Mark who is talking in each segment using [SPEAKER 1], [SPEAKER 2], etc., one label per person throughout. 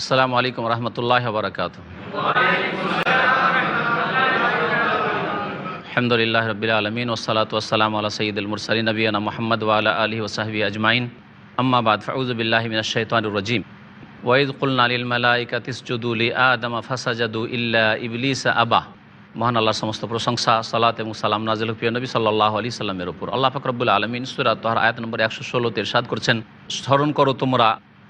[SPEAKER 1] আসসালামু আলাইকুম রহমতুল্লাহ বরকাত আলহামদুলিল্লাহ রবিল আলমিন ওসালাত ওসালাম আল্লাহ সঈদুল মুরসালী নবীনা মোহাম্মদ ওয়ালা আলী ওসাহবি আজমাইন। আম্মাবাদ ফাউজবিল্লাহমিনশাইতানুর রাজিম। ওয়াইদ কুলনা আলিল মালাইকা তিসজুদুলি আদম ফাসাজাদু ইল্লা ইবলিস আবা মহান আল্লাহ সমস্ত প্রশংসা, সালাত এবং সালাম নাজিল প্রিয় নবী সাল্লাহ আলী সাল্লামের উপর। আল্লাহ ফকরবুল আলমিন সুরাত আয়াত নম্বর একশো ষোলোতে ইরশাদ করছেন, স্মরণ করো তোমরা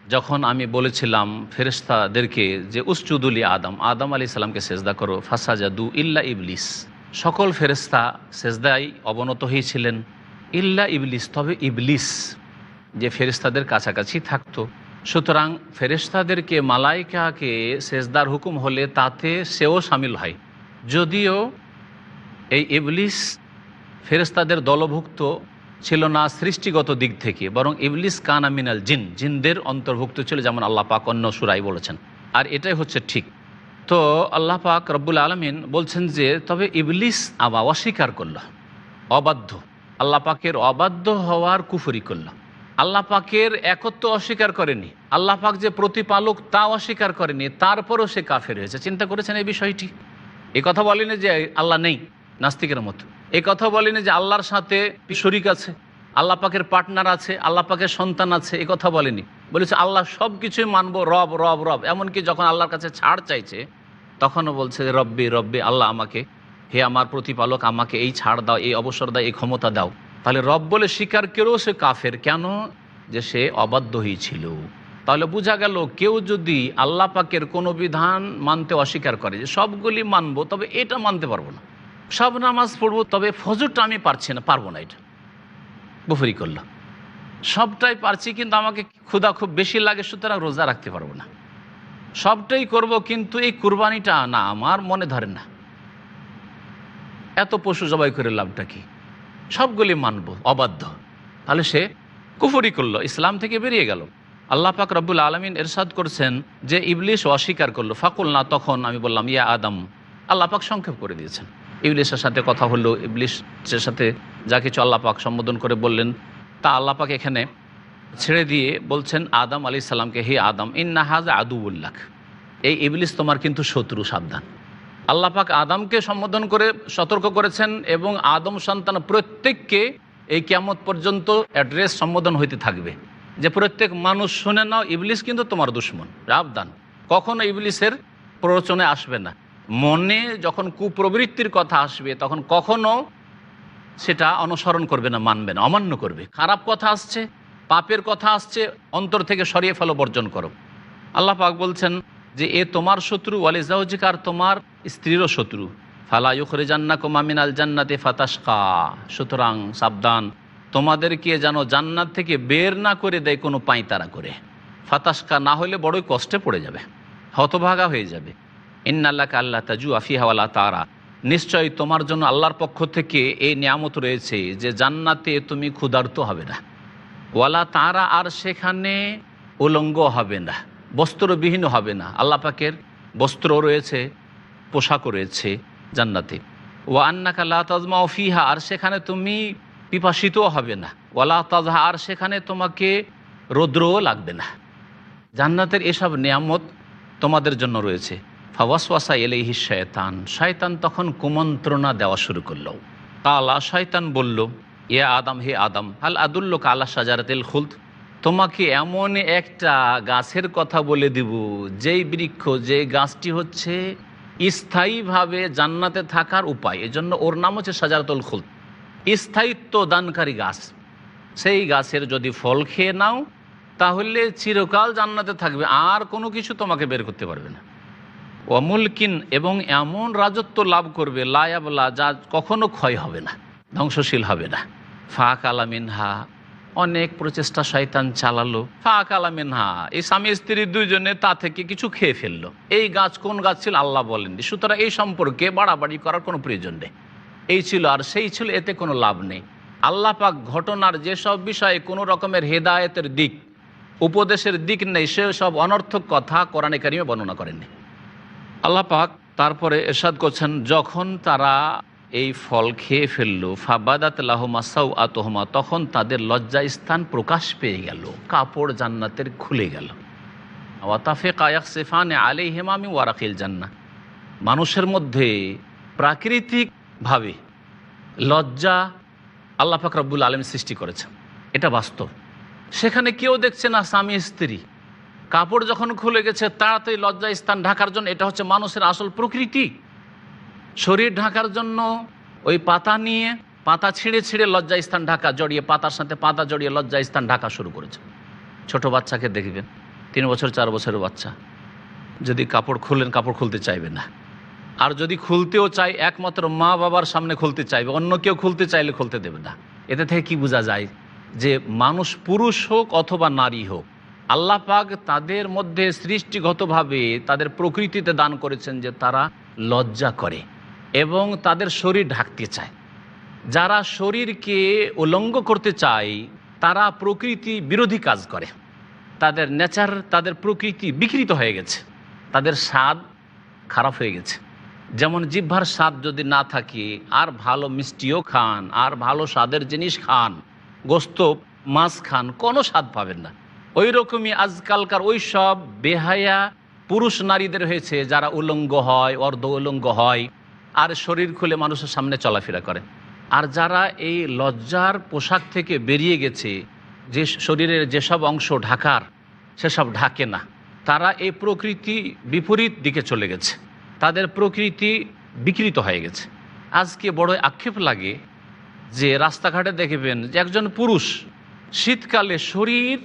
[SPEAKER 1] যখন আমি বলেছিলাম ফেরেস্তাদেরকে যে উসচুদুলি আদম। আদম আলী সাল্লামকে সেজদা করো। ফাসাজাদু ইল্লা ইবলিস। সকল ফেরেস্তা সেজদাই অবনত হয়েছিলেন। ইল্লা ইবলিস, তবে ইবলিস যে ফেরেস্তাদের কাছাকাছি থাকতো। সুতরাং ফেরেস্তাদেরকে মালাইকাকে সেজদার হুকুম হলে তাতে সেও সামিল হয়। যদিও এই ইবলিস ফেরেস্তাদের দলভুক্ত ছিল না সৃষ্টিগত দিক থেকে, বরং ইবলিস, কানা মিনাল জিন, জিনদের অন্তর্ভুক্ত ছিল যেমন আল্লাহ পাক অন্য সুরাই বলেছেন। আর এটাই হচ্ছে ঠিক। তো আল্লাহ পাক রব্বুল আলমিন বলছেন যে, তবে ইবলিস আবা অস্বীকার করল, অবাধ্য। আল্লাহ পাকের অবাধ্য হওয়ার কুফরি করল। আল্লাহ পাকের একত্ব অস্বীকার করেনি। আল্লাহ পাক যে প্রতিপালক তা অস্বীকার করেনি, তারপরও সে কাফের হয়েছে। চিন্তা করেছেন এই বিষয়টি? এ কথা বলেনি যে আল্লাহ নেই, নাস্তিকের মতো। এ কথা বলেনি যে আল্লাহর সাথে শরিক আছে, আল্লাহ পাকের পার্টনার আছে, আল্লাহ পাকের সন্তান আছে, এ কথা বলেনি। বলেছে আল্লাহ সব কিছুই মানবো, রব রব রব। এমনকি যখন আল্লাহর কাছে ছাড় চাইছে, তখনও বলছে রব্বি রব্বি, আল্লাহ আমাকে, হে আমার প্রতিপালক, আমাকে এই ছাড় দাও, এই অবসর দাও, এই ক্ষমতা দাও। তাহলে রব বলে স্বীকার করেও সে কাফের। কেন? যে সে অবাধ্য হয়েছিল তাহলে বোঝা গেল কেউ যদি আল্লাহ পাকের কোনো বিধান মানতে অস্বীকার করে, যে সবগুলি মানবো, তবে এটা মানতে পারব না। সব নামাজ পড়ব, তবে ফজরটা আমি পারছি না, পারব না এটা। বুফরি করল। সবটাই পারছি, কিন্তু আমাকে ক্ষুধা খুব বেশি লাগে, সুতরাং রোজা রাখতে পারব না। সবটাই করব, কিন্তু এই কুরবানিটা না, আমার মনে ধরে না। এত পশু জবাই করে লাভটা কি? সবগুলি মানব, অবাধ্য। তাহলে সে কুফরি করল, ইসলাম থেকে বেরিয়ে গেল। আল্লাহ পাক রব্বুল আলমিন এরশাদ করছেন যে ইবলিশ অস্বীকার করল। ফাকুল না, তখন আমি বললাম, ইয়া আদম। আল্লাহ পাক সংক্ষেপ করে দিয়েছেন। ইবলিশের সাথে কথা হলো ইবলিশের সাথে যা কিছু আল্লাহ পাক সম্বোধন করে বললেন, তা আল্লাহ পাক এখানে ছেড়ে দিয়ে বলছেন, আদম আলী সাল্লামকে হে আদম ইন্নাহাজ আদুউল্লাহ এই ইবলিস তোমার কিন্তু শত্রু, সাবধান। আল্লাহ পাক আদমকে সম্বোধন করে সতর্ক করেছেন এবং আদম সন্তান প্রত্যেককে এই কিয়ামত পর্যন্ত অ্যাড্রেস সম্বোধন হইতে থাকবে। যে প্রত্যেক মানুষ শুনে নাও, ইবলিস কিন্তু তোমার দুশ্মন, সাবধান। কখনো ইবলিসের প্ররোচনে আসবে না। মনে যখন কুপ্রবৃত্তির কথা আসবে, তখন কখনো সেটা অনুসরণ করবে না, মানবে না, অমান্য করবে। খারাপ কথা আসছে, পাপের কথা আসছে, অন্তর থেকে সরিয়ে ফেলো, বর্জন করো। আল্লাহ পাক বলছেন যে, এ তোমার শত্রু ওয়ালিজাউজিক আর তোমার স্ত্রীরও শত্রু। ফালা ইউখরে জান্না কোমামিন আল জান্নাতে ফাতাসকা সুতরাং সাবধান, তোমাদেরকে যেন জান্নাত থেকে বের না করে দেয় কোনো পাঁইতারা করে। ফাতাসকা না হলে বড়ই কষ্টে পড়ে যাবে, হতভাগা হয়ে যাবে। ইন্নাল্লাহ আল্লাহ তাজু আফিহাওয়ালা তারা। নিশ্চয়ই তোমার জন্য আল্লাহর পক্ষ থেকে এই নিয়ামত রয়েছে যে জান্নাতে তুমি ক্ষুধার্ত হবে না। ওয়ালা তারা আর সেখানে উলঙ্গ হবে না, বস্ত্রবিহীন হবে না। আল্লাহ পাকের বস্ত্র রয়েছে পোশাকও রয়েছে জান্নাতে। ওয়া আন্নাকা লা তাজমা ফিহা, আর সেখানে তুমি পিপাসিতও হবে না। ওয়ালা তাজহা, আর সেখানে তোমাকে রৌদ্রও লাগবে না। জান্নাতের এসব নিয়ামত তোমাদের জন্য রয়েছে। ফাওয়াসওয়াসা এলেহি শয়তান শয়তান তখন কুমন্ত্রণা দেওয়া শুরু করল। কালা শয়তান বলল ইয়া আদম, হে আদম, হাল আদুল্ল কালা সাজারাতেল খুলত তোমাকে এমন একটা গাছের কথা বলে দিব, যেই বৃক্ষ যে গাছটি হচ্ছে স্থায়ীভাবে জান্নাতে থাকার উপায়। এজন্য ওর নাম হচ্ছে সাজারাতুল খুলত স্থায়িত্ব দানকারী গাছ। সেই গাছের যদি ফল খেয়ে নাও, তাহলে চিরকাল জান্নাতে থাকবে, আর কোনো কিছু তোমাকে বের করতে পারবে না। অমুলকিন এবং এমন রাজত্ব লাভ করবে লায়াবলা যা কখনো ক্ষয় হবে না, ধ্বংসশীল হবে না। ফাঁক আলামিনহা অনেক প্রচেষ্টা শয়তান চালালো। ফাঁক আলামিনহা এই স্বামী স্ত্রী দুইজনে তা থেকে কিছু খেয়ে ফেলল। এই গাছ কোন গাছ ছিল আল্লাহ বলেননি। সুতরাং এই সম্পর্কে বাড়াবাড়ি করার কোনো প্রয়োজন নেই। এই ছিল আর সেই ছিল, এতে কোনো লাভ নেই। আল্লাহ পাক ঘটনার যেসব বিষয়ে কোনো রকমের হেদায়তের দিক, উপদেশের দিক নেই সে সব অনর্থক কথা কোরআনে কারিমে বর্ণনা করেননি। আল্লাহ পাক তারপরে এরশাদ করছেন, যখন তারা এই ফল খেয়ে ফেলল, ফাবাদাত লাহমা সাউ আতহমা তখন তাদের লজ্জা স্থান প্রকাশ পেয়ে গেল, কাপড় জান্নাতের খুলে গেল। ওয়াতাফে কায়াক সেফানে আলে হেমামি ওয়ারাকিল জান্না মানুষের মধ্যে প্রাকৃতিকভাবে লজ্জা আল্লাহ পাক রব্বুল আলম সৃষ্টি করেছেন। এটা বাস্তব। সেখানে কেউ দেখছে না স্বামী স্ত্রী। কাপড় যখন খুলে গেছে, তাড়াতাড়ি লজ্জা স্থান ঢাকার জন্য, এটা হচ্ছে মানুষের আসল প্রকৃতি। শরীর ঢাকার জন্য ওই পাতা নিয়ে পাতা ছিঁড়ে ছিঁড়ে লজ্জা স্থান ঢাকা জড়িয়ে, পাতার সাথে পাতা জড়িয়ে লজ্জা স্থান ঢাকা শুরু করেছে। ছোট বাচ্চাকে দেখবেন, তিন বছর, চার বছরের বাচ্চা। যদি কাপড় খুললেন, কাপড় খুলতে চাইবে না। আর যদি খুলতেও চাই একমাত্র মা বাবার সামনে খুলতে চাইবে। অন্য কেউ খুলতে চাইলে খুলতে দেবে না। এতে থেকে কি বোঝা যায়? যে মানুষ পুরুষ হোক অথবা নারী হোক আল্লাহ পাক তাদের মধ্যে সৃষ্টিগতভাবে তাদের প্রকৃতিতে দান করেছেন যে তারা লজ্জা করে এবং তাদের শরীর ঢাকতে চায়। যারা শরীরকে উলঙ্গ করতে চায়, তারা প্রকৃতি বিরোধী কাজ করে। তাদের নেচার, তাদের প্রকৃতি বিকৃত হয়ে গেছে। তাদের স্বাদ খারাপ হয়ে গেছে। যেমন জিহ্বার স্বাদ যদি না থাকে, আর ভালো মিষ্টিও খান, আর ভালো স্বাদের জিনিস খান, গোস্ত, মাছ খান, কোনো স্বাদ পাবেন না। ওই রকমই আজকালকার ওই সব বেহায়া পুরুষ নারীদের হয়েছে যারা উলঙ্গ হয়, অর্ধ উলঙ্গ হয়, আর শরীর খুলে মানুষের সামনে চলাফেরা করে। আর যারা এই লজ্জার পোশাক থেকে বেরিয়ে গেছে, যে শরীরের যেসব অংশ ঢাকার, সেসব ঢাকে না। তারা এই প্রকৃতি বিপরীত দিকে চলে গেছে। তাদের প্রকৃতি বিকৃত হয়ে গেছে। আজকে বড় আক্ষেপ লাগে যে রাস্তাঘাটে দেখবেন যে একজন পুরুষ শীতকালে শরীর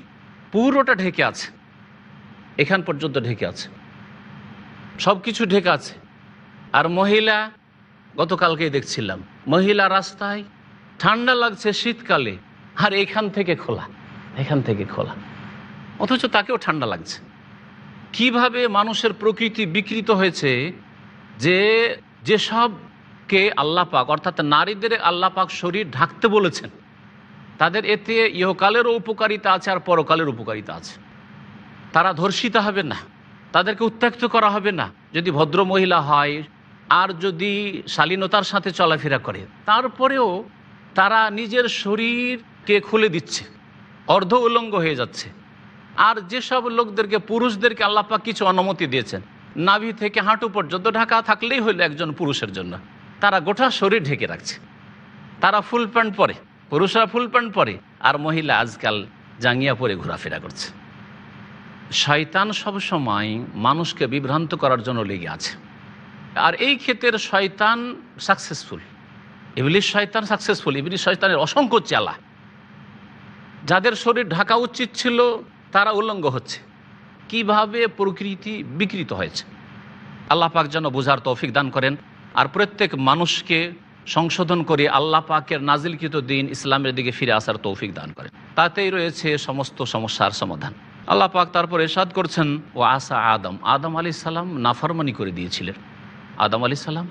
[SPEAKER 1] পুরোটা ঢেকে আছে। এখান পর্যন্ত ঢেকে আছে। সব কিছু ঢেকে আছে। আর মহিলা, গতকালকেই দেখছিলাম, মহিলা রাস্তায় ঠান্ডা লাগছে শীতকালে, আর এখান থেকে খোলা, এখান থেকে খোলা। অথচ তাকেও ঠান্ডা লাগছে। কীভাবে মানুষের প্রকৃতি বিকৃত হয়েছে যে যেসবকে আল্লাহ পাক, অর্থাৎ নারীদের আল্লাপাক শরীর ঢাকতে বলেছেন তাদের এতে ইহকালেরও উপকারিতা আছে আর পরকালের উপকারিতা আছে। তারা ধর্ষিতা হবে না, তাদেরকে উত্ত্যক্ত করা হবে না। যদি ভদ্র মহিলা হয় আর যদি শালীনতার সাথে চলাফেরা করে, তারপরেও তারা নিজের শরীরকে খুলে দিচ্ছে, অর্ধ উলঙ্গ হয়ে যাচ্ছে। আর যেসব লোকদেরকে, পুরুষদেরকে আল্লাপাক কিছু অনুমতি দিয়েছেন, নাভি থেকে হাঁটু পর্যন্ত ঢাকা থাকলেই হইল একজন পুরুষের জন্য। তারা গোটা শরীর ঢেকে রাখছে। তারা ফুল প্যান্ট পরে। পুরুষরা ফুল প্যান্ট পরে আর মহিলা আজকাল জাঙ্গিয়া পরে ঘোরাফেরা করছে। শয়তান সবসময় মানুষকে বিভ্রান্ত করার জন্য লেগে আছে। আর এই ক্ষেত্রে শয়তান সাকসেসফুল ইবলিশ শয়তান সাকসেসফুল ইবলিশ শয়তানের অসংখ্য চালা। যাদের শরীর ঢাকা উচিত ছিল, তারা উল্লঙ্গ হচ্ছে। কীভাবে প্রকৃতি বিকৃত হয়েছে? আল্লাহ পাক যেন বোঝার তৌফিক দান করেন। আর প্রত্যেক মানুষকে সংশোধন করে আল্লাহ পাকের নাজিলকৃত দিন ইসলামের দিকে ফিরে আসার তৌফিক দান করেন। তাতেই রয়েছে সমস্ত সমস্যার সমাধান। আল্লাহ পাক তারপর এরশাদ করছেন, ও আসা আদম। আদম আলী সালাম নাফরমানি করে দিয়েছিলেন। আদম আলী সালাম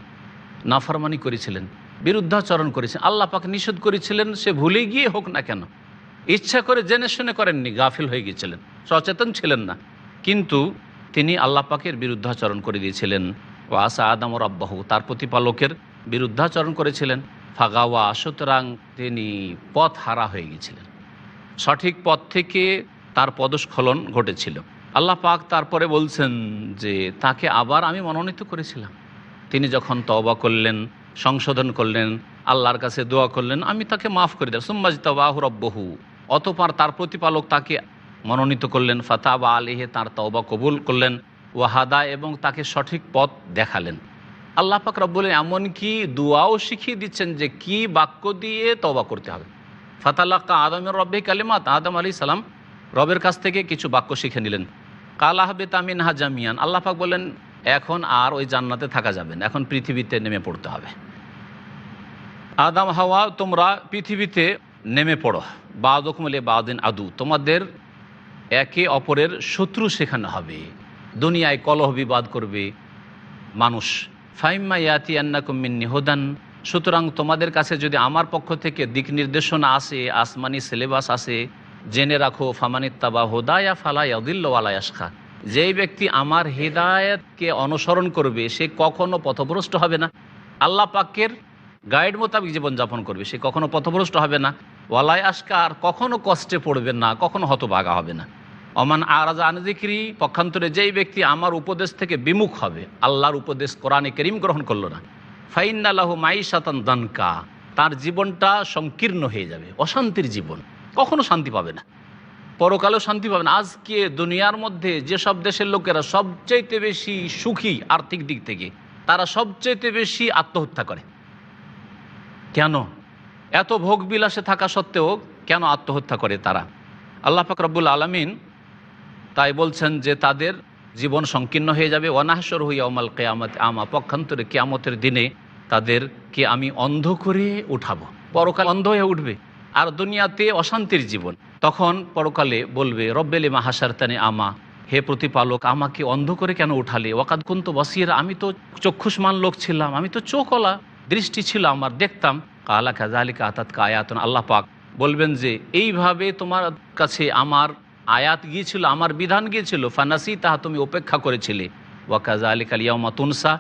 [SPEAKER 1] নাফরমানি করেছিলেন, বিরুদ্ধাচরণ করেছেন আল্লাহ পাক নিষেধ করেছিলেন, সে ভুলে গিয়ে হোক না কেন। ইচ্ছা করে জেনে শুনে করেননি, গাফিল হয়ে গিয়েছিলেন, সচেতন ছিলেন না। কিন্তু তিনি আল্লাহ পাকের বিরুদ্ধাচরণ করে দিয়েছিলেন, ও আসা আদম রব্বাহু। তার প্রতিপালকের বিরুদ্ধাচরণ করেছিলেন। ফাগাওয়া সুতরাং তিনি পথ হারা হয়ে গিয়েছিলেন সঠিক পথ থেকে তার পদস্খলন ঘটেছিল। আল্লাহ পাক তারপরে বলছেন যে, তাকে আবার আমি মনোনীত করেছিলাম। তিনি যখন তওবা করলেন, সংশোধন করলেন, আল্লাহর কাছে দোয়া করলেন, আমি তাকে মাফ করে দিলাম। সুম্মাজ তবাহু রব্বহু। অতপর তার প্রতিপালক তাকে মনোনীত করলেন, ফাতাবা আলিহে তার তওবা কবুল করলেন, ওয়াহাদা এবং তাকে সঠিক পথ দেখালেন। আল্লাহ পাক রব্বুল এমনকি দোয়াও শিখিয়ে দিচ্ছেন যে কি বাক্য দিয়ে তওবা করতে হবে। ফাতাল্লাকা আদমের রব্বে কালিমাত, আদম আলী সালাম রবের কাছ থেকে কিছু বাক্য শিখে নিলেন। কালাহবে তামিন হাজামিয়ান আল্লাহ পাক বলেন এখন আর ওই জান্নাতে থাকা যাবে না, এখন পৃথিবীতে নেমে পড়তে হবে। আদাম, হাওয়া, তোমরা পৃথিবীতে নেমে পড়ো। বাদকমলে বাদিন আদু, তোমাদের একে অপরের শত্রু শেখানো হবে। দুনিয়ায় কলহ বিবাদ করবে মানুষ। ফাইম্মা ইয়াতি আন্নাকুমিন নিহদান সুতরাং তোমাদের কাছে যদি আমার পক্ষ থেকে দিক নির্দেশনা আসে, আসমানি সিলেবাস আসে, জেনে রাখো ফামানিত্তাবা হোদায়া ফালা ইয়াদিল্লায়াসখা যেই ব্যক্তি আমার হেদায়তকে অনুসরণ করবে, সে কখনো পথভ্রষ্ট হবে না। আল্লাহ পাকের গাইড মোতাবেক জীবনযাপন করবে, সে কখনো পথভ্রষ্ট হবে না। ওয়ালাই আশকা আর কখনো কষ্টে পড়বে না, কখনো হতভাগা হবে না। অমান আরাজা আনজিক্রি পক্ষান্তরে যেই ব্যক্তি আমার উপদেশ থেকে বিমুখ হবে, আল্লাহর উপদেশ কোরআনে করিম গ্রহণ করল না। ফাইন্নাল্লাহ মাইশাতান দানকা, তার জীবনটা সংকীর্ণ হয়ে যাবে, অশান্তির জীবন, কখনো শান্তি পাবে না। পরকালেও শান্তি পাবে না। আজকে দুনিয়ার মধ্যে যেসব দেশের লোকেরা সবচাইতে বেশি সুখী আর্থিক দিক থেকে, তারা সবচাইতে বেশি আত্মহত্যা করে। কেন? এত ভোগ বিলাসে থাকা সত্ত্বেও কেন আত্মহত্যা করে তারা? আল্লাহ পাক রব্বুল আলমিন তাই বলছেন যে তাদের জীবন সংকীর্ণ হয়ে যাবে। অনাহসর হইয়া অমাল কেয়ামত, আমা, পক্ষান্তরে কেয়ামতের দিনে তাদেরকে আমি অন্ধ করে উঠাবো। পরকাল অন্ধ হয়ে উঠবে। আর দুনিয়াতে অশান্তির জীবন। তখন পরকালে বলবে রব্বেলে মাহাসার তানে আমা, হে প্রতিপালক, আমাকে অন্ধ করে কেন উঠালে? ওয়াকাদ কুন্ত বসির, আমি তো চক্ষুষ্মান লোক ছিলাম, আমি তো চোখলা দৃষ্টি ছিল আমার দেখতাম। কালা কাজা আলিকা আতাত কায়াতন আল্লাহ পাক বলবেন যে, এইভাবে তোমার কাছে আমার আয়াত গিয়েছিল, আমার বিধান গিয়েছিল, ফানাসি তাহা তুমি উপেক্ষা করেছিলে। ওয়াকাজা আলী কালিয়ামা তুনসা।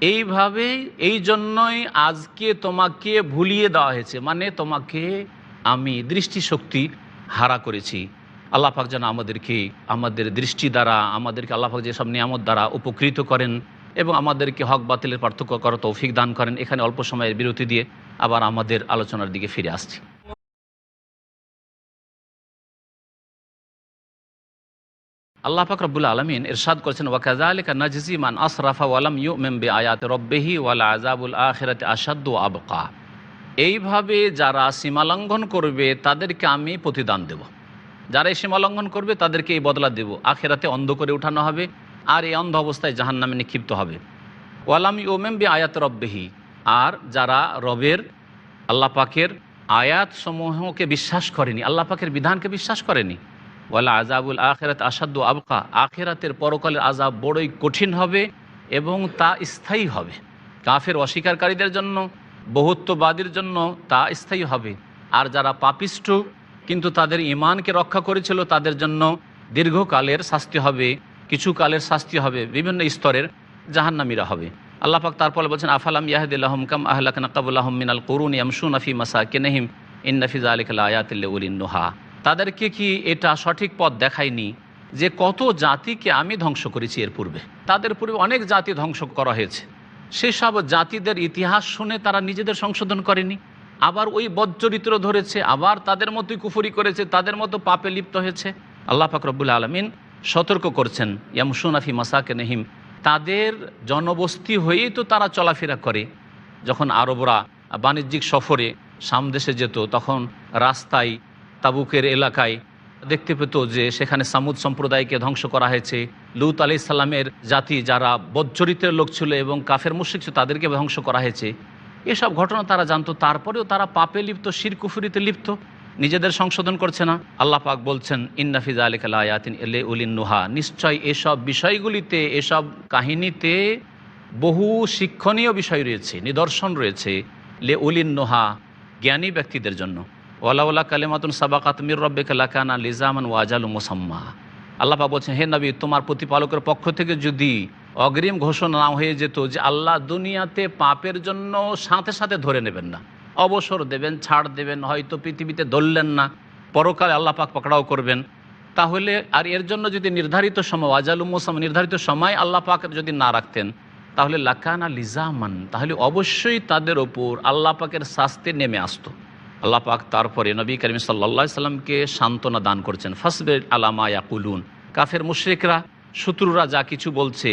[SPEAKER 1] এইভাবে এই জন্যই আজকে তোমাকে ভুলিয়ে দেওয়া হয়েছে মানে তোমাকে আমি দৃষ্টিশক্তি হারা করেছি। আল্লাহ পাক যেন আমাদেরকে, আমাদের দৃষ্টি দ্বারা, আমাদেরকে আল্লাহ পাক যেসব নিয়ামত দ্বারা উপকৃত করেন এবং আমাদেরকে হক বাতিলের পার্থক্য করা তৌফিক দান করেন, এখানে অল্প সময়ের বিরতি দিয়ে আবার আমাদের আলোচনার দিকে ফিরে আসছি। আল্লাহ পাক রব্বুল আলমিন ইরশাদ করেছেন ওয়াকাজা আলিকা নাজজি মান আসরাফা ওয়ালাম ইউ মেম্বে আয়াত রব্বেহি ওয়ালা আজাবুল আখিরাতে আসাদ্দ আবকা। এইভাবে যারা সীমালঙ্ঘন করবে, তাদেরকে আমি প্রতিদান দেব। যারা এই সীমালঙ্ঘন করবে, তাদেরকে এই বদলা দেব। আখেরাতে অন্ধ করে উঠানো হবে আর এই অন্ধ অবস্থায় জাহান নামে নিক্ষিপ্ত হবে। ওয়ালাম ইউমেম বি আয়াত রব্বেহি। আর যারা রবের, আল্লাহ পাকের আয়াত সমূহকে বিশ্বাস করেনি, আল্লাহ পাকের বিধানকে বিশ্বাস করেনি ওয়ালা আজাবুল আখেরাত আসাদ্দ আবকা। আখেরাতের পরকালের আজাব বড়ই কঠিন হবে এবং তা স্থায়ী হবে। কাফের অস্বীকারীদের জন্য, বহুত্ববাদীর জন্য তা স্থায়ী হবে। আর যারা পাপিষ্ঠ কিন্তু তাদের ইমানকে রক্ষা করেছিল, তাদের জন্য দীর্ঘকালের শাস্তি হবে কিছু কালের শাস্তি হবে, বিভিন্ন স্তরের জাহান্নামীরা হবে। আল্লাহ পাক তারপরে বলছেন, আফালাম ইয়াহদুল্লাহম কাম আহলাক নাকাবুল্লাহম মিনাল করুন ইয়ামসুন আফি মাসা কেনহিম ইন্নাফিজ আলিকাল আয়াতিল্লা উলিন্নুহা তাদেরকে কি এটা সঠিক পথ দেখায়নি যে কত জাতিকে আমি ধ্বংস করেছি এর পূর্বে? তাদের পূর্বে অনেক জাতি ধ্বংস করা হয়েছে। সেসব জাতিদের ইতিহাস শুনে তারা নিজেদের সংশোধন করেনি। আবার ওই বজ্জরিত্র ধরেছে, আবার তাদের মতোই কুফুরি করেছে, তাদের মতো পাপে লিপ্ত হয়েছে। আল্লাহ ফাকরবুল আলমিন সতর্ক করছেন ইয়ামসুনাফি মাসাকে নেহিম তাদের জনবস্তি হয়েই তো তারা চলাফেরা করে। যখন আরবরা বাণিজ্যিক সফরে সামদেশে যেত, তখন রাস্তায় তাবুকের এলাকায় দেখতে পেত যে সেখানে সামুদ সম্প্রদায়কে ধ্বংস করা হয়েছে। লুত আলি সাল্লামের জাতি যারা বজ্জরিতের লোক ছিল এবং কাফের মুশ্রিক ছিল, তাদেরকে ধ্বংস করা হয়েছে। এসব ঘটনা তারা জানতো, তারপরেও তারা পাপে লিপ্ত, শিরকুফুরিতে লিপ্ত, নিজেদের সংশোধন করছে না। আল্লাহ পাক বলছেন ইন্নাফিজা আলিক আয়াতিন এলে উলিন নুহা। নিশ্চয় এসব বিষয়গুলিতে, এসব কাহিনীতে বহু শিক্ষণীয় বিষয় রয়েছে, নিদর্শন রয়েছে। লে উলিন নোহা জ্ঞানী ব্যক্তিদের জন্য। ওয়ালাউলা কালেমাতুন সাবাকাত মির রব্বে কালাকানা লিজামান ওয়াজাল মুসাম্মা। আল্লাপা বলছেন, হে নবী, তোমার প্রতিপালকের পক্ষ থেকে যদি অগ্রিম ঘোষণা না হয়ে যেত যে আল্লাহ দুনিয়াতে পাপের জন্য সাথে সাথে ধরে নেবেন না, অবসর দেবেন, ছাড় দেবেন, হয়তো পৃথিবীতে ধরলেন না, পরকালে আল্লাহ পাক পাকড়াও করবেন, তাহলে আর এর জন্য যদি নির্ধারিত সময় ওয়াজাল মুসাম নির্ধারিত সময় আল্লাহ পাক যদি না রাখতেন, তাহলে লাকানা লিজামান, তাহলে অবশ্যই তাদের ওপর আল্লাহ পাকের শাস্তি নেমে আসতো। আল্লাহ পাক তারপরে নবী করিম সাল্লা সাল্লামকে সান্ত্বনা দান করছেন, ফাসবের আলামা ইয়াকুলুন। কাফের মুশ্রিকরা, শত্রুরা যা কিছু বলছে,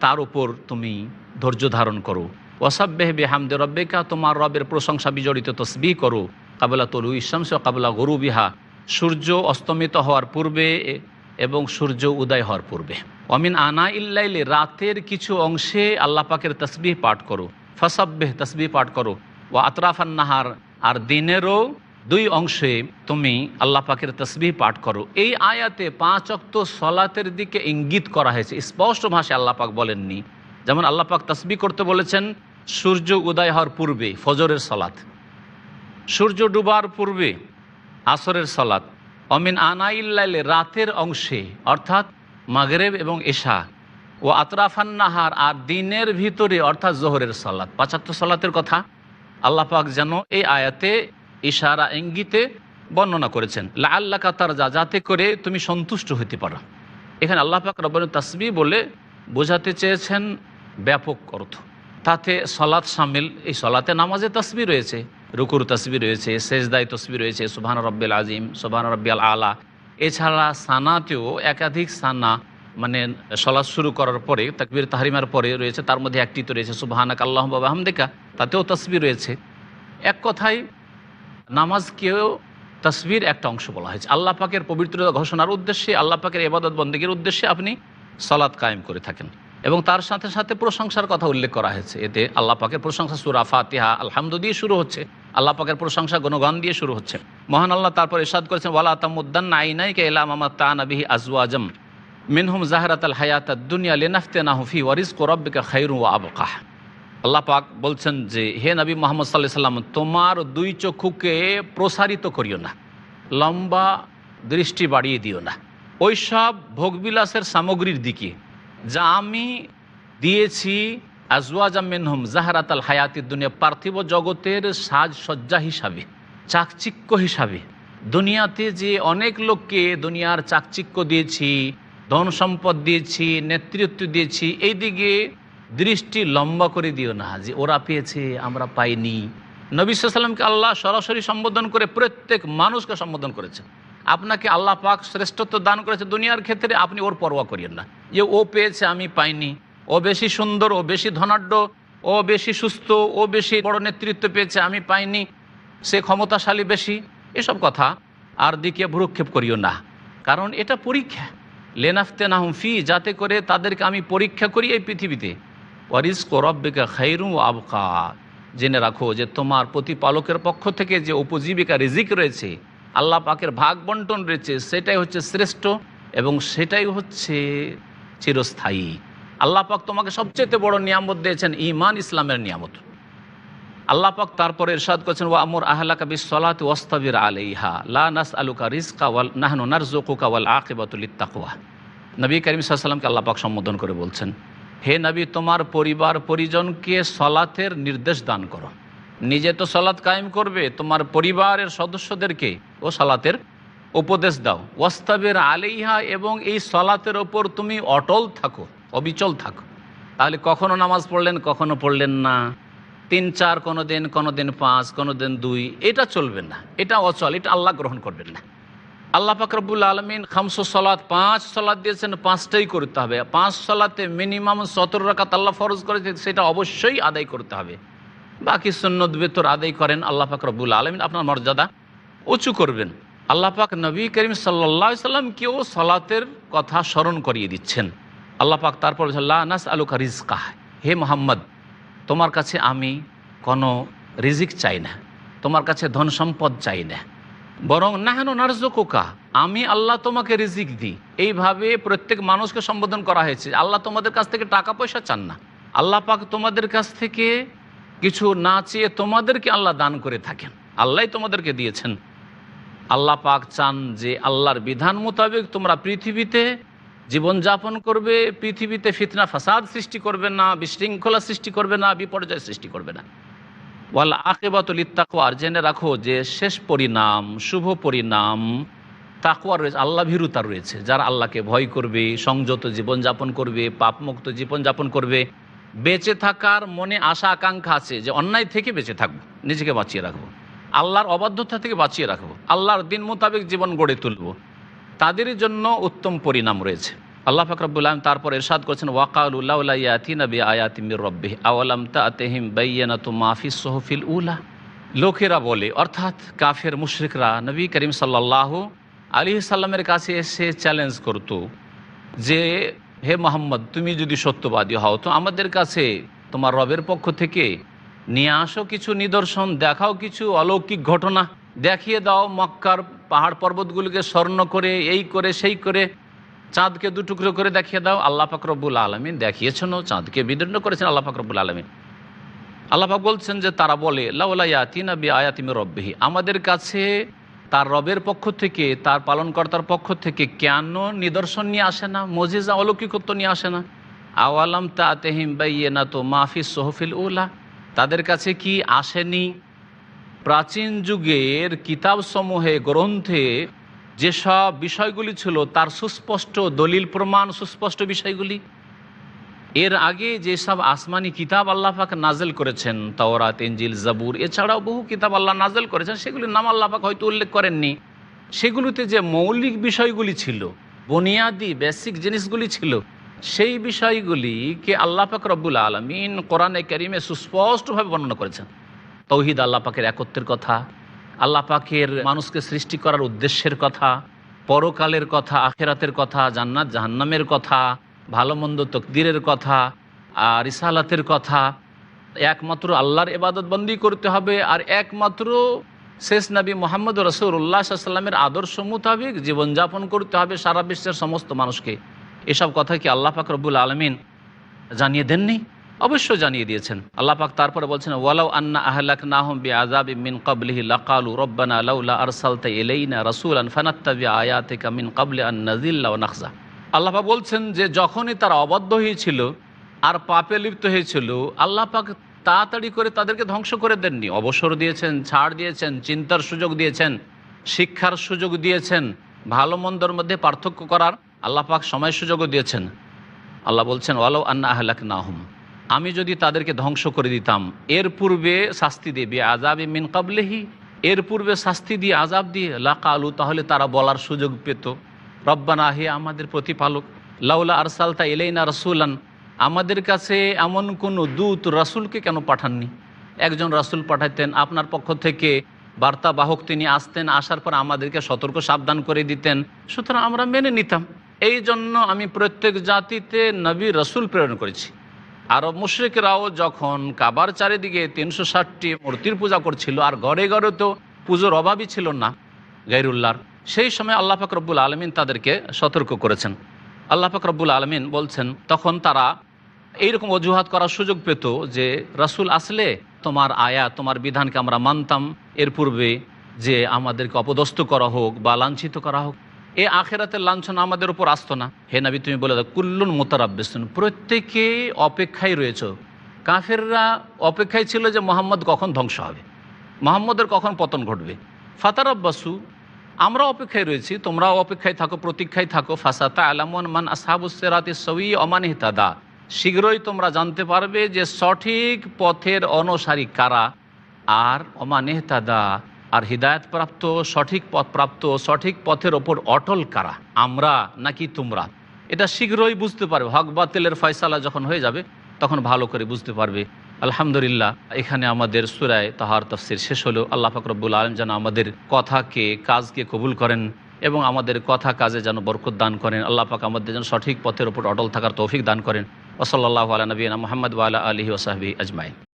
[SPEAKER 1] তার উপর তুমি ধৈর্য ধারণ করো। ওয়াসাব্বেহ বেহামদে রব্বেকা, তোমার রবের প্রশংসা বিজড়িত তসবি করো। কাবলা তলু ইসামস কাবলা গরু বিহা সূর্য অস্তমিত হওয়ার পূর্বে এবং সূর্য উদয় হওয়ার পূর্বে। অমিন আনা ইল্লাইলে রাতের কিছু অংশে আল্লাহ পাকের তসবিহ পাঠ করো। ফসাব্বেহ, তসবিহ পাঠ করো। ও আতরাফান নাহার আর দিনেরও দুই অংশে তুমি আল্লাহ পাকের তসবিহ পাঠ করো। এই আয়াতে পাঁচ অক্ত সলাতের দিকে ইঙ্গিত করা হয়েছে। স্পষ্ট ভাষায় আল্লাহ পাক বলেননি। যেমন আল্লাহ পাক তসবি করতে বলেছেন, সূর্য উদয় হওয়ার পূর্বে ফজরের সলাত সূর্য ডুবার পূর্বে আসরের সলাত অমিন আনাইল্লাইলে রাতের অংশে, অর্থাৎ মাগরেব এবং এশা ও আতরাফান নাহার আর দিনের ভিতরে, অর্থাৎ জোহরের সলাত পাঁচাত্তর সলাতের কথা। আল্লাহ পাক যেন এই আয়াতে ইশারা, ইঙ্গিতে বর্ণনা করেছেন। লা আল্লাহ কাতার যা যাতে করে তুমি সন্তুষ্ট হতে পারো। এখানে আল্লাহ পাক রব্বান তাসবি বলে বোঝাতে চেয়েছেন ব্যাপক অর্থ। তাতে সলাৎ সামিল, এই সলাতে নামাজে তসবি রয়েছে, রুকুর তসবি রয়েছে সেজদাই তসবি রয়েছে, সুবহান রব্বিল আজিম সুবহান রব্বিয়াল আলা। এছাড়া সানাতেও একাধিক সানা মানে সলাৎ শুরু করার পরে, তাকবির তাহরিমার পরে রয়েছে, তার মধ্যে একটি তো রয়েছে, সুবাহানাক আল্লাহ বাবা হামদেকা তাতেও তসবির রয়েছে। এক কথায়, নামাজকেও তসবির একটা অংশ বলা হয়েছে। আল্লাহ পাকের পবিত্রতা ঘোষণার উদ্দেশ্যে, আল্লাহ পাকের এবাদত বন্দীগীর উদ্দেশ্যে আপনি সলাৎ কায়েম করে থাকেন। এবং তার সাথে সাথে প্রশংসার কথা উল্লেখ করা হয়েছে। এতে আল্লাহ পাকের প্রশংসা সুরা ফাতিহা, আলহামদু দিয়ে শুরু হচ্ছে। আল্লাহ পাকের প্রশংসা গণগান দিয়ে শুরু হচ্ছে। মহান আল্লাহ তারপর ইসাদ করেছেন, ওয়ালা তামুদ্দান আইনাই কে এলাম আমার তা নাবিহি আজওয়াজম। মিনহুম জাহরাত আল হায়াত দুনিয়া লেনাফতে না হুফি ওয়ারিস কোরব্বিকা খাইরু আবকাহ। আল্লাহ পাক বলছেন যে, হে নবী মোহাম্মদ সাল্লাহ সাল্লাম, তোমার দুই চক্ষুকে প্রসারিত করিও না, লম্বা দৃষ্টি বাড়িয়ে দিও না। ওই সব ভোগবিলাসের সামগ্রীর দিকে, যা আমি দিয়েছি আজওয়াজামিনহম জাহারাত আল হায়াতির দুনিয়া, পার্থিব জগতের সাজসজ্জা হিসাবে, চাকচিক্য হিসাবে। দুনিয়াতে যে অনেক লোককে দুনিয়ার চাকচিক্য দিয়েছি ধন সম্পদ দিয়েছি, নেতৃত্ব দিয়েছি, এই দিকে দৃষ্টি লম্বা করে দিও না যে ওরা পেয়েছে, আমরা পাইনি। নবী সাল্লামকে আল্লাহ সরাসরি সম্বোধন করে প্রত্যেক মানুষকে সম্বোধন করেছে আপনাকে আল্লাহ পাক শ্রেষ্ঠত্ব দান করেছে দুনিয়ার ক্ষেত্রে, আপনি ওর পরোয়া করিয়েন না। যে ও পেয়েছে, আমি পাইনি। ও বেশি সুন্দর, ও বেশি ধনাঢ্য, ও বেশি সুস্থ, ও বেশি বড় নেতৃত্ব পেয়েছে, আমি পাইনি। সে ক্ষমতাশালী বেশি, এসব কথা আর দিকে ভ্রুক্ষেপ করিও না। কারণ এটা পরীক্ষা। লেনাফতে না ফি, যাতে করে তাদেরকে আমি পরীক্ষা করি এই পৃথিবীতে। ওয়ারিস করব্বিকা খাইরু আবকা। জেনে রাখো যে তোমার প্রতিপালকের পক্ষ থেকে যে উপজীবিকা রিজিক রয়েছে, আল্লাহ পাকের ভাগ বন্টন রয়েছে, সেটাই হচ্ছে শ্রেষ্ঠ এবং সেটাই হচ্ছে চিরস্থায়ী। আল্লাহ পাক তোমাকে সবচেয়ে বড় নিয়ামত দিয়েছেন ইমান ইসলামের নিয়ামত। আল্লাহ পাক তারপরে ইরশাদ করেছেন, ওয়া আমর আহলাকা সালাতি ওয়াস্তাবির আলাইহা, লা নাসআলুকা রিজকা ওয়াল, নাহনু নারযুকুকা ওয়াল আকিবাতু লিত্তাকওয়া নবী করিম সাল্লামকে আল্লাহ পাক সম্বোধন করে বলছেন, হে নবী, তোমার পরিবার পরিজনকে সলাতের নির্দেশ দান করো। নিজে তো সলাৎ কায়েম করবে, তোমার পরিবারের সদস্যদেরকে ও সলাতের উপদেশ দাও। ওয়াস্তাবের আলিহা এবং এই সলাতের ওপর তুমি অটল থাকো, অবিচল থাকো। তাহলে কখনো নামাজ পড়লেন, কখনো পড়লেন না। তিন চার কোনো দিন কোনো দিন পাঁচ কোনো দিন দুই, এটা চলবে না। এটা অচল, এটা আল্লাহ গ্রহণ করবেন না। আল্লাহ ফাকরবুল আলমিন খামসো সলাৎ পাঁচ সলাৎ দিয়েছেন, পাঁচটাই করতে হবে। পাঁচ সলাতে মিনিমাম সতেরো রাকাত আল্লাহ ফরজ করেছে, সেটা অবশ্যই আদায় করতে হবে। বাকি সুন্নত বেতর আদায় করেন আল্লাহ ফাকরবুল আলমিন। আপনার মর্যাদা উঁচু করবেন। আল্লাহ পাক নবী করিম সাল্লা সাল্লামকেও সলাতের কথা স্মরণ করিয়ে দিচ্ছেন। আল্লাহ পাক তারপর নাস আলুকা রিজকাহ। হে মোহাম্মদ তোমার কাছে আমি কোনো রিজিক চাই না। তোমার কাছে ধন সম্পদ চাই না। বরং নাহানো নার্জকোকা আমি আল্লাহ তোমাকে রিজিক দিই। এইভাবে প্রত্যেক মানুষকে সম্বোধন করা হয়েছে। আল্লাহ তোমাদের কাছ থেকে টাকা পয়সা চান না। আল্লাহ পাক তোমাদের কাছ থেকে কিছু না চেয়ে তোমাদেরকে আল্লাহ দান করে থাকেন। আল্লাহ তোমাদেরকে দিয়েছেন। আল্লাহ পাক চান যে আল্লাহর বিধান মোতাবেক তোমরা পৃথিবীতে জীবনযাপন করবে, পৃথিবীতে ফিতনা, ফাসাদ সৃষ্টি করবে না, বিশৃঙ্খলা সৃষ্টি করবে না, বিপর্যয় সৃষ্টি করবে না। ওয়াল আকেবাতুল ইত্তাকওয়ার জেনে রাখো যে শেষ পরিণাম, শুভ পরিণাম তাকুয়ার রয়েছে, আল্লাহ ভীরুতা রয়েছে, যারা আল্লাহকে ভয় করবে, সংযত জীবনযাপন করবে, পাপমুক্ত জীবনযাপন করবে। বেঁচে থাকার মনে আশা, আকাঙ্ক্ষা আছে যে অন্যায় থেকে বেঁচে থাকব, নিজেকে বাঁচিয়ে রাখব। আল্লাহর অবাধ্যতা থেকে বাঁচিয়ে রাখব। আল্লাহর দিন মোতাবেক জীবন গড়ে তুলব। তাদের জন্য উত্তম পরিণাম রয়েছে। আল্লাহ ফাকরাবুল আলম তারপর এরশাদ করছেন সোহফিল উলা? লোকেরা বলে, অর্থাৎ কাফের মুশরিকরা নবী করিম সাল্লাহ আলী সাল্লামের কাছে এসে চ্যালেঞ্জ করত যে, হে মোহাম্মদ, তুমি যদি সত্যবাদী হও, তো আমাদের কাছে তোমার রবের পক্ষ থেকে নিয়ে আসো কিছু নিদর্শন, দেখাও কিছু অলৌকিক ঘটনা, দেখিয়ে দাও মক্কার পাহাড় পর্বতগুলিকে স্বর্ণ করে, এই করে, সেই করে, চাঁদকে দুটুকরো করে দেখিয়ে দাও। আল্লাহ ফাকরবুল আলমিন দেখিয়েছেন চাঁদকে বিদীর্ণ করেছেন আল্লাহ ফাকরবুল আলমিন। আল্লাহ পাক বলছেন যে, তারা বলে লাউলায়াতিনা বি আয়াতিমি রব্বিহি। আমাদের কাছে তার রবের পক্ষ থেকে, তার পালনকর্তার পক্ষ থেকে কেন নিদর্শন নিয়ে আসে না, মজিজা অলৌকিকত্ব নিয়ে আসে না? আওয়ালাম তা তেহিম বাইয়ে না তো মাহফিস সোহফিল উলা। তাদের কাছে কি আসেনি? প্রাচীন যুগের কিতাবসমূহে, গ্রন্থে যেসব বিষয়গুলি ছিল, তার সুস্পষ্ট দলিল প্রমাণ, সুস্পষ্ট বিষয়গুলি। এর আগে যেসব আসমানি কিতাব আল্লাহ পাক নাজেল করেছেন, তাওরাত এঞ্জিল জাবুর, এছাড়াও বহু কিতাব আল্লাহ নাজেল করেছেন, সেগুলির নাম আল্লাহ পাক হয়তো উল্লেখ করেননি। সেগুলিতে যে মৌলিক বিষয়গুলি ছিল, বুনিয়াদি, বেসিক জিনিসগুলি ছিল, সেই বিষয়গুলিকে আল্লাহ পাক রব্বুল আলমিন কোরআনে করিমে সুস্পষ্টভাবে বর্ণনা করেছেন। তৌহিদ আল্লাহ পাকের একত্বের কথা, আল্লাহ পাকের মানুষকে সৃষ্টি করার উদ্দেশ্যের কথা, পরকালের কথা, আখেরাতের কথা, জান্নাত, জাহান্নামের কথা, ভালো মন্দ তকদিরের কথা, আর রিসালাতের কথা। একমাত্র আল্লাহর এবাদত বন্দি করতে হবে, আর একমাত্র শেষ নবী মোহাম্মদ রসুল্লাহ সাল্লামের আদর্শ মোতাবেক জীবনযাপন করতে হবে সারা বিশ্বের সমস্ত মানুষকে। এসব কথা কি আল্লাহ পাক রব্বুল আলমিন জানিয়ে দেননি? অবশ্যই জানিয়ে দিয়েছেন। আল্লাহ পাক তারপরে বলছেন, ওয়ালাউ আন্না আহলাক নাহম বি আজাবি মিন কাবলিহি লাকালু রব্বানা লাউলা আরসালতা ইলাইনা রাসূলান ফানাত্তাবি আয়াতিকা মিন কাবলি আন নাযিল্লা ওয়া নাখজা। আল্লাহ পাক বলছেন যে, যখনই তারা অবাধ্য হয়েছিল আর পাপে লিপ্ত হয়েছিল আল্লাহ পাক তাড়াতাড়ি করে তাদেরকে ধ্বংস করে দেননি। অবসর দিয়েছেন, ছাড় দিয়েছেন, চিন্তার সুযোগ দিয়েছেন, শিক্ষার সুযোগ দিয়েছেন, ভালো মন্দর মধ্যে পার্থক্য করার আল্লাহ পাক সময় সুযোগও দিয়েছেন। আল্লাহ বলছেন ওয়ালো আন্না আহলাক নাহম আমি যদি তাদেরকে ধ্বংস করে দিতাম, এর পূর্বে শাস্তি দেবে আজাব মিন কাবলেহি এর পূর্বে শাস্তি দিয়ে আজাব দিয়ে লাকা আলু তাহলে তারা বলার সুযোগ পেত। রব্বানা, হে আমাদের প্রতিপালক, লাউলা আরসালতা এলেইনা রসুলান, আমাদের কাছে এমন কোনো দূত রাসুলকে কেন পাঠাননি? একজন রাসুল পাঠাতেন, আপনার পক্ষ থেকে বার্তাবাহক তিনি আসতেন, আসার পর আমাদেরকে সতর্ক, সাবধান করে দিতেন। সুতরাং আমরা মেনে নিতাম। এই জন্য আমি প্রত্যেক জাতিতে নবী রসুল প্রেরণ করেছি। আরব মুশ্রিকরাও যখন কাবার চারিদিকে তিনশো ষাটটি মূর্তির পূজা করছিল, আর ঘরে ঘরে তো পুজোর অভাবই ছিল না গাইরুল্লাহর, সেই সময় আল্লাহ ফাকরবুল আলমিন তাদেরকে সতর্ক করেছেন। আল্লাহ ফাকরবুল আলমিন বলছেন, তখন তারা এইরকম অজুহাত করার সুযোগ পেত যে, রাসুল আসলে তোমার আয়া, তোমার বিধানকে আমরা মানতাম। এর পূর্বে যে আমাদেরকে অপদস্থ করা হোক বা লাঞ্ছিত করা হোক এ আখেরাতের লাঞ্ছনা আমাদের উপর আসতো না। হে নাবি, তুমি বলে দাও, কুল্লুন মোতারাব্বেসুন, প্রত্যেকে অপেক্ষায় রয়েছ। কাফেররা অপেক্ষায় ছিল যে মোহাম্মদ কখন ধ্বংস হবে, মোহাম্মদের কখন পতন ঘটবে। ফাতার আব্বাসু আমরা অপেক্ষায় রয়েছি, তোমরাও অপেক্ষায় থাকো, প্রতীক্ষায় থাকো। ফাসাতা আলামন মান আসহাবুসেরাতে সই অমানিহতাদা শীঘ্রই তোমরা জানতে পারবে যে সঠিক পথের অনুসারী কারা আর অমানেহতাদা আর হৃদায়ত প্রাপ্ত সঠিক পথ প্রাপ্ত সঠিক পথের ওপর অটল কারা? আমরা নাকি তোমরা? এটা শীঘ্রই বুঝতে পারবে। হক বাতিলের ফয়সালা যখন হয়ে যাবে, তখন ভালো করে বুঝতে পারবে। আলহামদুলিল্লাহ, এখানে আমাদের সুরায় তাহার তফসির শেষ হলো। আল্লাহ ফাকরবুল আলম যেন আমাদের কথাকে, কাজকে কবুল করেন এবং আমাদের কথা কাজে যেন বরকত দান করেন। আল্লাহ পাক আমাদের যেন সঠিক পথের ওপর অটল থাকার তৌফিক দান করেন। ওসল্লাহ আলা নবীনা মোহাম্মদ ওয়ালা আলহি ওসাহবি আজমাইন।